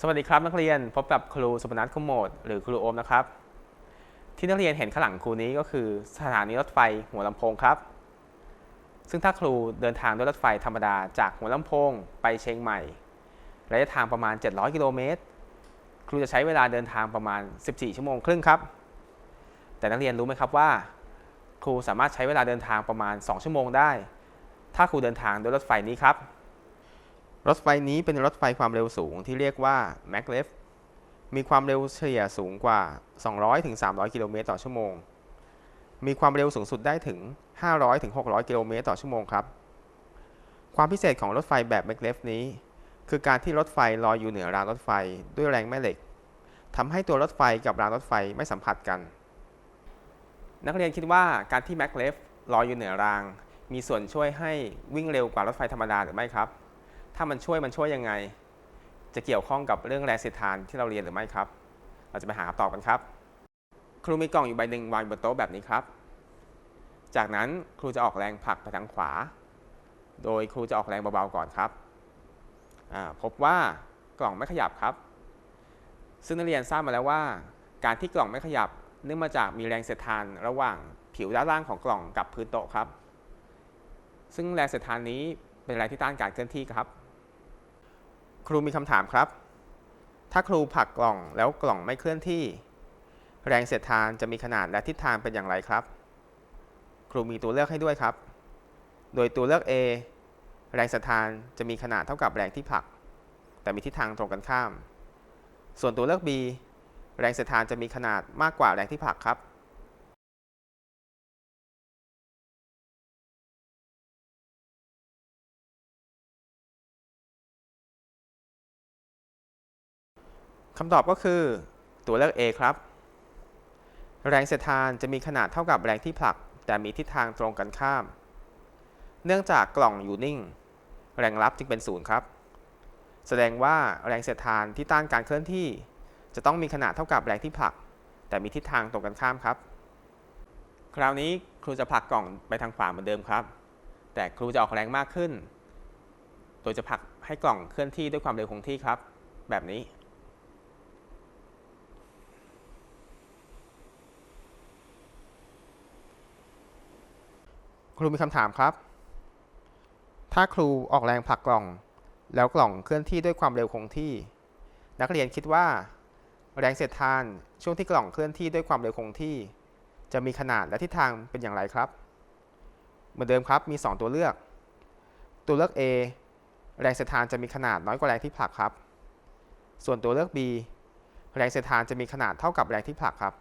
สวัสดีครับนักเรียนพบกับครูสุพนัทคุมโมดหรือครูโอมนะครับ ที่นักเรียนเห็นข้างหลังครูนี้ก็คือสถานีรถไฟหัวลำโพงครับ ซึ่งถ้าครูเดินทางด้วยรถไฟธรรมดาจากหัวลำโพงไปเชียงใหม่ระยะทางประมาณ 700 กิโลเมตร ครูจะใช้เวลาเดินทางประมาณ 14 ชั่วโมงครึ่งครับ แต่นักเรียนรู้ไหมครับว่า ครูสามารถใช้เวลาเดินทางประมาณ 2 ชั่วโมงได้ ถ้าครูเดินทางด้วยรถไฟนี้ครับ รถไฟนี้เป็นรถไฟความเร็วสูงที่เรียกว่า maglev มีความเร็วเฉลี่ยสูงกว่า 200-300 กิโลเมตรต่อชั่วโมง มีความเร็วสูงสุดได้ถึง 500-600 กิโลเมตรต่อชั่วโมงครับ ความพิเศษของรถไฟแบบ maglev นี้ คือการที่รถไฟลอยอยู่เหนือรางรถไฟด้วยแรงแม่เหล็กทำให้ตัวรถไฟกับรางรถไฟไม่สัมผัสกัน นักเรียนคิดว่าการที่ maglev ลอยอยู่เหนือราง มีส่วนช่วยให้วิ่งเร็วกว่ารถไฟธรรมดาหรือไม่ครับ ถ้ามันช่วยมันช่วยยังไง จะเกี่ยวข้องกับเรื่องแรงเสียดทานที่เราเรียนหรือไม่ครับ เราจะไปหาคำตอบกันครับ ครูมีกล่องอยู่ใบหนึ่งวางบนโต๊ะแบบนี้ครับ จากนั้นครูจะออกแรงผลักไปทางขวา โดยครูจะออกแรงเบาๆก่อนครับ พบว่ากล่องไม่ขยับครับ ซึ่งนักเรียนทราบมาแล้วว่า การที่กล่องไม่ขยับเนื่องมาจากมีแรงเสียดทานระหว่างผิวด้านล่างของกล่องกับพื้นโต๊ะครับ ซึ่งแรงเสียดทานนี้เป็นแรงที่ต้านการเคลื่อนที่ครับ ครูมีคำถามครับ ถ้าครูผลักกล่องแล้วกล่องไม่เคลื่อนที่ แรงเสียดทานจะมีขนาดและทิศทางเป็นอย่างไรครับ ครูมีตัวเลือกให้ด้วยครับ โดยตัวเลือก A แรงเสียดทานจะมีขนาดเท่ากับแรงที่ผลัก แต่มีทิศทางตรงกันข้าม ส่วนตัวเลือก B แรงเสียดทานจะมีขนาดมากกว่าแรงที่ผลักครับ คำตอบก็คือตัวเลือก A ครับ แรงเสียดทานจะมีขนาดเท่ากับแรงที่ผลัก แต่มีทิศทางตรงกันข้าม เนื่องจากกล่องอยู่นิ่ง แรงรับจึงเป็นศูนย์ครับ แสดงว่าแรงเสียดทานที่ต้านการเคลื่อนที่ จะต้องมีขนาดเท่ากับแรงที่ผลัก แต่มีทิศทางตรงกันข้ามครับ คราวนี้ครูจะผลักกล่องไปทางขวาเหมือนเดิมครับ แต่ครูจะออกแรงมากขึ้น โดยจะผลักให้กล่องเคลื่อนที่ด้วยความเร็วคงที่ครับ แบบนี้ ครูมีคำถามครับ ถ้าครูออกแรงผลักกล่อง แล้วกล่องเคลื่อนที่ด้วยความเร็วคงที่ นักเรียนคิดว่า แรงเสียดทานช่วงที่กล่องเคลื่อนที่ด้วยความเร็วคงที่ จะมีขนาดและทิศทางเป็นอย่างไรครับ เหมือนเดิมครับมี 2 ตัวเลือก ตัวเลือก A แรงเสียดทานจะมีขนาดน้อยกว่าแรงที่ผลักครับ ส่วนตัวเลือก B แรงเสียดทานจะมีขนาดเท่ากับแรงที่ผลักครับ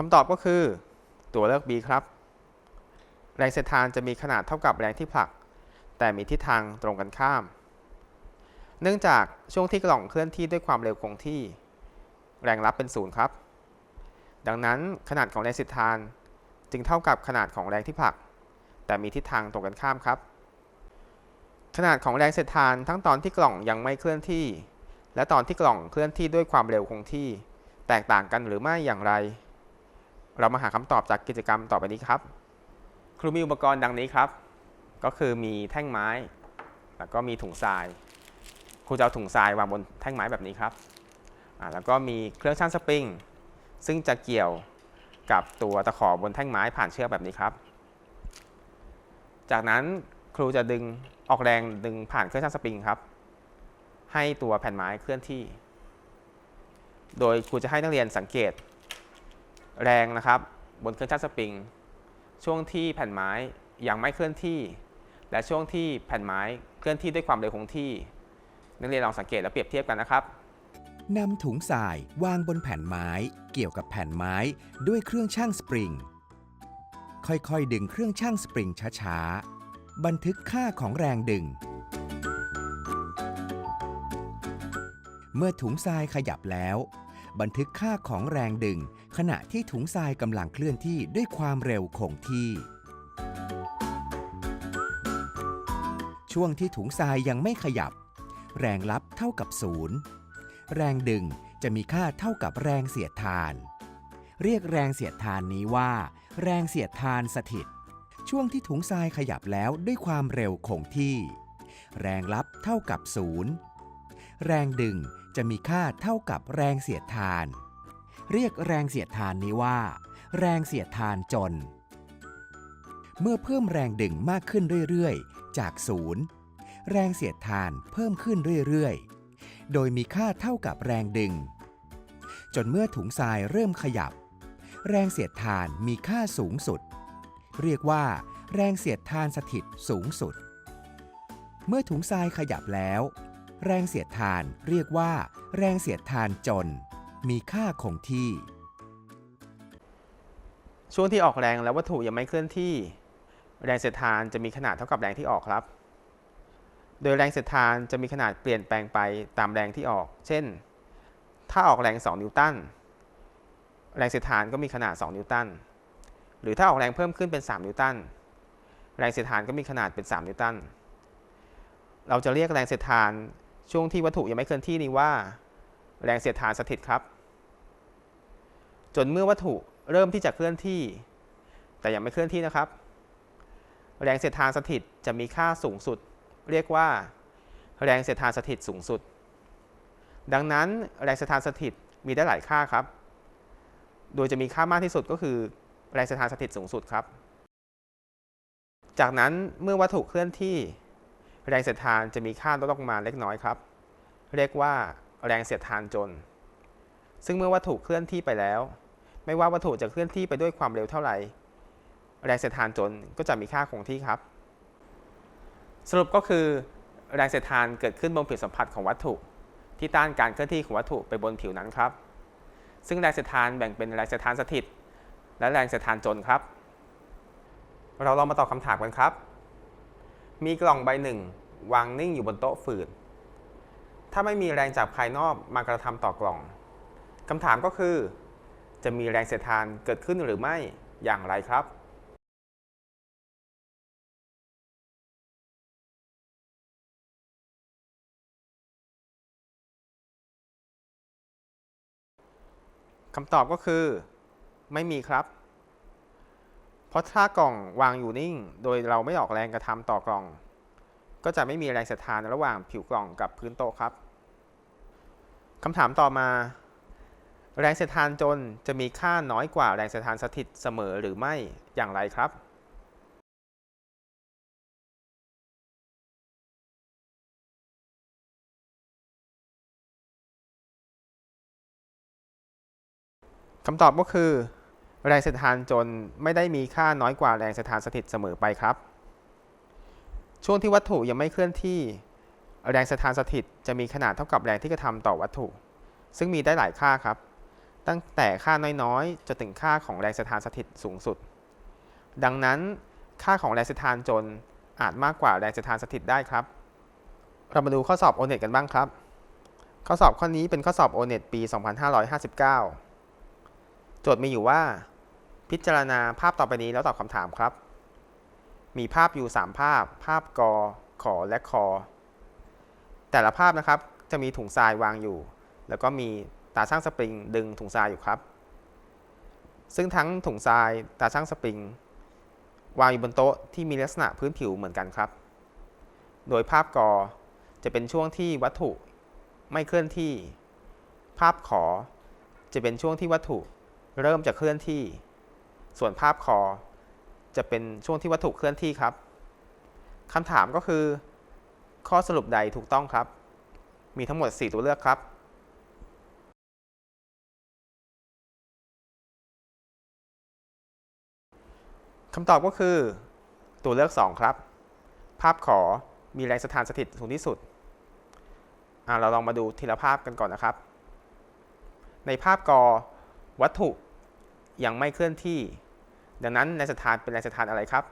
คำตอบก็คือ ตัวเลือก B ครับ แรงเสียดทานจะมีขนาดเท่ากับแรงที่ผลัก แต่มีทิศทางตรงกันข้าม เนื่องจากช่วงที่กล่องเคลื่อนที่ด้วยความเร็วคงที่ แรงรับเป็นศูนย์ครับ ดังนั้นขนาดของแรงเสียดทานจึงเท่ากับขนาดของแรงที่ผลัก แต่มีทิศทางตรงกันข้ามครับ ขนาดของแรงเสียดทานทั้งตอนที่กล่องยังไม่เคลื่อนที่ และตอนที่กล่องเคลื่อนที่ด้วยความเร็วคงที่ แตกต่างกันหรือไม่อย่างไร เรามาหาคำตอบจากกิจกรรมต่อไปนี้ครับ ครูมีอุปกรณ์ดังนี้ครับ ก็คือมีแท่งไม้ แล้วก็มีถุงทราย ครูจะเอาถุงทรายวางบนแท่งไม้แบบนี้ครับแล้วก็มีเครื่องชั่งสปริง ซึ่งจะเกี่ยวกับตัวตะขอบนแท่งไม้ผ่านเชือกแบบนี้ครับ จากนั้นครูจะดึงออกแรงดึงผ่านเครื่องชั่งสปริงครับ ให้ตัวแผ่นไม้เคลื่อนที่ โดยครูจะให้นักเรียนสังเกต แรงนะครับบนเครื่องชั่งสปริง ช่วงที่แผ่นไม้ยังไม่เคลื่อนที่ และช่วงที่แผ่นไม้เคลื่อนที่ด้วยความเร็วคงที่ นักเรียนลองสังเกตและเปรียบเทียบกันนะครับนำถุงทรายวางบนแผ่นไม้ เกี่ยวกับแผ่นไม้ด้วยเครื่องชั่งสปริง ค่อยๆ ดึงเครื่องชั่งสปริงช้าๆ บันทึกค่าของแรงดึง เมื่อถุงทรายขยับแล้ว บันทึกค่าของแรงดึง ขณะที่ถุงทรายกำลังเคลื่อนที่ด้วยความเร็วคงที่ ช่วงที่ถุงทรายยังไม่ขยับ แรงลับเท่ากับศูนย์แรงดึงจะมีค่าเท่ากับแรงเสียดทาน เรียกแรงเสียดทานนี้ว่า แรงเสียดทานสถิต ช่วงที่ถุงทรายขยับแล้วด้วยความเร็วคงที่ แรงลับเท่ากับศูนย์แรงดึง จะมีค่าเท่ากับแรงเสียดทาน เรียกแรงเสียดทานนี้ว่า แรงเสียดทานจน เมื่อเพิ่มแรงดึงมากขึ้นเรื่อยๆ จากศูนย์แรงเสียดทานเพิ่มขึ้นเรื่อยๆ โดยมีค่าเท่ากับแรงดึง จนเมื่อถุงทรายเริ่มขยับ แรงเสียดทานมีค่าสูงสุด เรียกว่า แรงเสียดทานสถิตสูงสุด เมื่อถุงทรายขยับแล้ว แรงเสียดทานเรียกว่า แรงเสียดทานจน มีค่าคงที่ ช่วงที่ออกแรงแล้ววัตถุยังไม่เคลื่อนที่ แรงเสียดทานจะมีขนาดเท่ากับแรงที่ออกครับ โดยแรงเสียดทานจะมีขนาดเปลี่ยนแปลงไปตามแรงที่ออก เช่น ถ้าออกแรง 2 นิวตัน แรงเสียดทานก็มีขนาด 2 นิวตัน หรือถ้าออกแรงเพิ่มขึ้นเป็น 3 นิวตัน แรงเสียดทานก็มีขนาดเป็น 3 นิวตัน เราจะเรียกแรงเสียดทาน ช่วงที่วัตถุยังไม่เคลื่อนที่นี้ว่า แรงเสียดทานสถิตครับ จนเมื่อวัตถุเริ่มที่จะเคลื่อนที่ แต่ยังไม่เคลื่อนที่นะครับ แรงเสียดทานสถิตจะมีค่าสูงสุด เรียกว่า แรงเสียดทานสถิตสูงสุด ดังนั้นแรงเสียดทานสถิตมีได้หลายค่าครับ โดยจะมีค่ามากที่สุดก็คือ แรงเสียดทานสถิตสูงสุดครับ จากนั้นเมื่อวัตถุเคลื่อนที่ แรงเสียดทานจะมีค่าลดลงมาเล็กน้อยครับ เรียกว่าแรงเสียดทานจน ซึ่งเมื่อวัตถุเคลื่อนที่ไปแล้ว ไม่ว่าวัตถุจะเคลื่อนที่ไปด้วยความเร็วเท่าไหร่ แรงเสียดทานจนก็จะมีค่าคงที่ครับ สรุปก็คือ แรงเสียดทานเกิดขึ้นบนผิวสัมผัสของวัตถุ ที่ต้านการเคลื่อนที่ของวัตถุไปบนผิวนั้นครับ ซึ่งแรงเสียดทานแบ่งเป็นแรงเสียดทานสถิต และแรงเสียดทานจนครับ เราลองมาตอบคำถามกันครับ มีกล่องใบหนึ่ง วางนิ่งอยู่บนโต๊ะฝืด ถ้าไม่มีแรงจากภายนอกมากระทำต่อกล่องคำถามก็คือ จะมีแรงเสียดทานเกิดขึ้นหรือไม่อย่างไรครับคำตอบก็คือ ไม่มีครับ เพราะถ้ากล่องวางอยู่นิ่ง โดยเราไม่ออกแรงกระทำต่อกล่อง ก็จะไม่มีแรงเสียดทานระหว่างผิวกล่องกับพื้นโต๊ะครับคำถามต่อมา แรงเสียดทานจนจะมีค่าน้อยกว่าแรงเสียดทานสถิตเสมอหรือไม่อย่างไรครับคำตอบก็คือ แรงเสียดทานจนไม่ได้มีค่าน้อยกว่าแรงเสียดทานสถิตเสมอไปครับ ช่วงที่วัตถุยังไม่เคลื่อนที่ แรงเสียดทานสถิตจะมีขนาดเท่ากับแรงที่กระทำต่อวัตถุ ซึ่งมีได้หลายค่าครับ ตั้งแต่ค่าน้อยๆจนถึงค่าของแรงเสียดทานสถิตสูงสุด ดังนั้นค่าของแรงเสียดทานจนอาจมากกว่าแรงเสียดทานสถิตได้ครับ เรามาดูข้อสอบ o n e t กันบ้างครับ ข้อสอบข้อนี้เป็นข้อสอบ o n e t ปี 2559 โจทย์มีอยู่ว่า พิจารณาภาพต่อไปนี้แล้วตอบคำถามครับ มีภาพอยู่ 3 ภาพ ภาพกอขอและคอ แต่ละภาพนะครับจะมีถุงทรายวางอยู่ แล้วก็มีตาช่างสปริงดึงถุงทรายอยู่ครับ ซึ่งทั้งถุงทรายตาช่างสปริงวางอยู่บนโต๊ะที่มีลักษณะพื้นผิวเหมือนกันครับ โดยภาพกอจะเป็นช่วงที่วัตถุไม่เคลื่อนที่ ภาพขอจะเป็นช่วงที่วัตถุ เริ่มจะเคลื่อนที่ ส่วนภาพคอ จะเป็นช่วงที่วัตถุเคลื่อนที่ครับคำถามก็คือ ข้อสรุปใดถูกต้องครับ มีทั้งหมด 4 ตัวเลือกครับคำตอบก็คือ ตัวเลือก 2 ครับ ภาพขอมีแรงสถานสถิตสูงที่สุดอะเราลองมาดูทีละภาพกันก่อนนะครับ ในภาพกอวัตถุ ยังไม่เคลื่อนที่ ดังนั้นแรงสถานเป็นแรงสถานอะไรครับ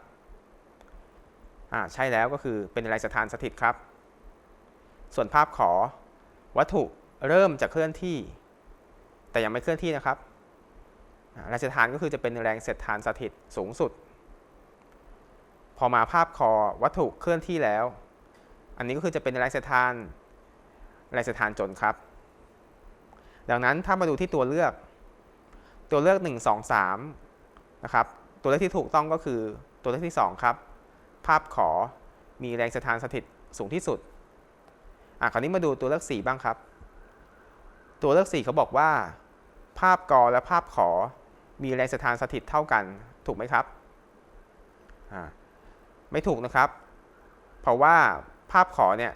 อ่าใช่แล้วก็คือเป็นแรงสถานสถิตครับ ส่วนภาพขอวัตถุเริ่มจะเคลื่อนที่ แต่ยังไม่เคลื่อนที่นะครับแรงสถานก็คือจะเป็นแรงเสียดทานสถิตสูงสุด พอมาภาพคอวัตถุเคลื่อนที่แล้ว อันนี้ก็คือจะเป็นแรงเสียดทานแรงเสียดทานจนครับ ดังนั้นถ้ามาดูที่ตัวเลือก ตัวเลือก 1 2 3นะครับตัวเลือกที่ถูกต้องก็คือตัวเลือกที่ 2 ครับ ภาพขอมีแรงสถานสถิตสูงที่สุดอะคราวนี้มาดูตัวเลือก 4 บ้างครับ ตัวเลือก 4 เขาบอกว่า ภาพกอและภาพขอมีแรงสถานสถิตเท่ากันถูกไหมครับอ่าไม่ถูกนะครับ เพราะว่าภาพขอเนี่ย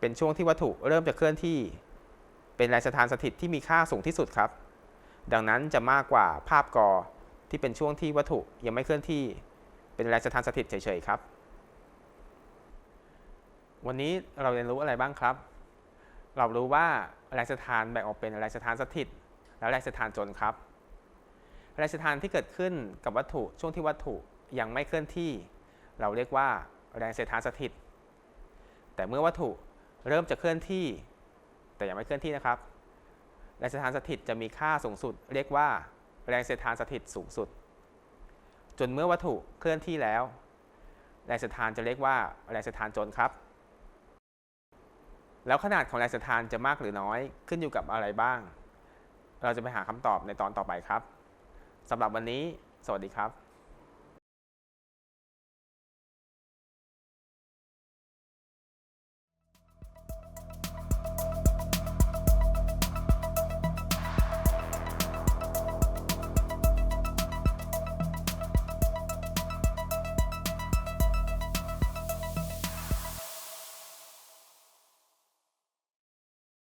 เป็นช่วงที่วัตถุเริ่มจะเคลื่อนที่ เป็นแรงสถานสถิตที่มีค่าสูงที่สุดครับ ดังนั้นจะมากกว่าภาพกอที่เป็นช่วงที่วัตถุยังไม่เคลื่อนที่เป็นแรงสถานสถิตเฉยๆครับ วันนี้เราเรียนรู้อะไรบ้างครับ เรารู้ว่าแรงสถานแบ่งออกเป็นแรงสถานสถิต และแรงสถานจนครับ แรงสถานที่เกิดขึ้นกับวัตถุช่วงที่วัตถุยังไม่เคลื่อนที่ เราเรียกว่าแรงสถานสถิต แต่เมื่อวัตถุเริ่มจะเคลื่อนที่ แต่ยังไม่เคลื่อนที่นะครับ แรงสียดทานสถิตจะมีค่าสูงสุด เรียกว่า แรงเสียดทานสถิตสูงสุด จนเมื่อวัตถุเคลื่อนที่แล้ว แรงสียดทานจะเรียกว่า แรงเสียดทานจนครับ แล้วขนาดของแรงเสียดทานจะมากหรือน้อยขึ้นอยู่กับอะไรบ้าง เราจะไปหาคำตอบในตอนต่อไปครับสำหรับวันนี้ สวัสดีครับ